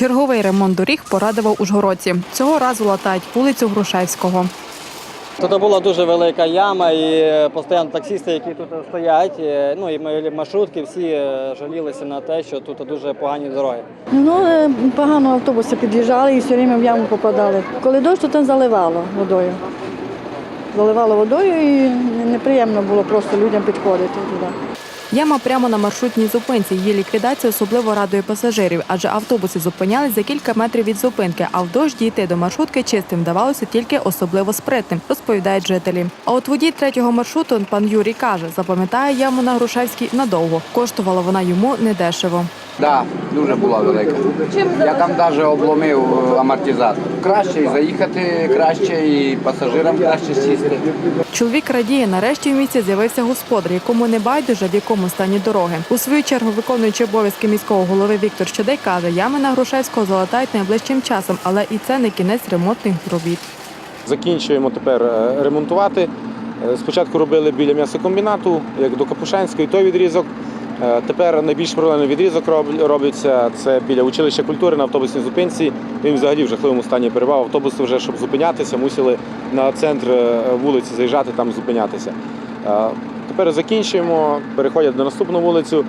Черговий ремонт доріг порадував ужгородці. Цього разу латають вулицю Грушевського. Тут була дуже велика яма, і постійно таксисти, які тут стоять, е, ну і ми- маршрутки, всі е, жалілися на те, що тут дуже погані дороги. Ну, е, погано автобуси під'їжджали і все время в яму попадали. Коли дощ, то там заливало водою. Заливало водою і неприємно було просто людям підходити туди. Яма прямо на маршрутній зупинці. Її ліквідація особливо радує пасажирів, адже автобуси зупинялись за кілька метрів від зупинки, а в дощ дійти до маршрутки чистим вдавалося тільки особливо спритним, розповідають жителі. А от водій третього маршруту, пан Юрій каже, запам'ятає яму на Грушевській надовго. Коштувала вона йому недешево. Так, дуже була велика. Я там навіть обломив е, амортизатор. Краще і заїхати краще, і пасажирам краще сісти. Чоловік радіє, нарешті в місті з'явився господар, якому не байдуже в якому стані дороги. У свою чергу, виконуючи обов'язки міського голови Віктор Щодей каже, ями на Грушевського залатають найближчим часом, але і це не кінець ремонтних робіт. Закінчуємо тепер е, ремонтувати. Е, Спочатку робили біля м'ясокомбінату, як до Капушанської, той відрізок. Е, Тепер найбільш проблемний відрізок робиться. Це біля училища культури на автобусній зупинці. Він взагалі в жахливому стані перебував. Автобуси вже, щоб зупинятися, мусили на центр е, вулиці заїжджати, там зупинятися. Е, Тепер закінчуємо, переходять на наступну вулицю.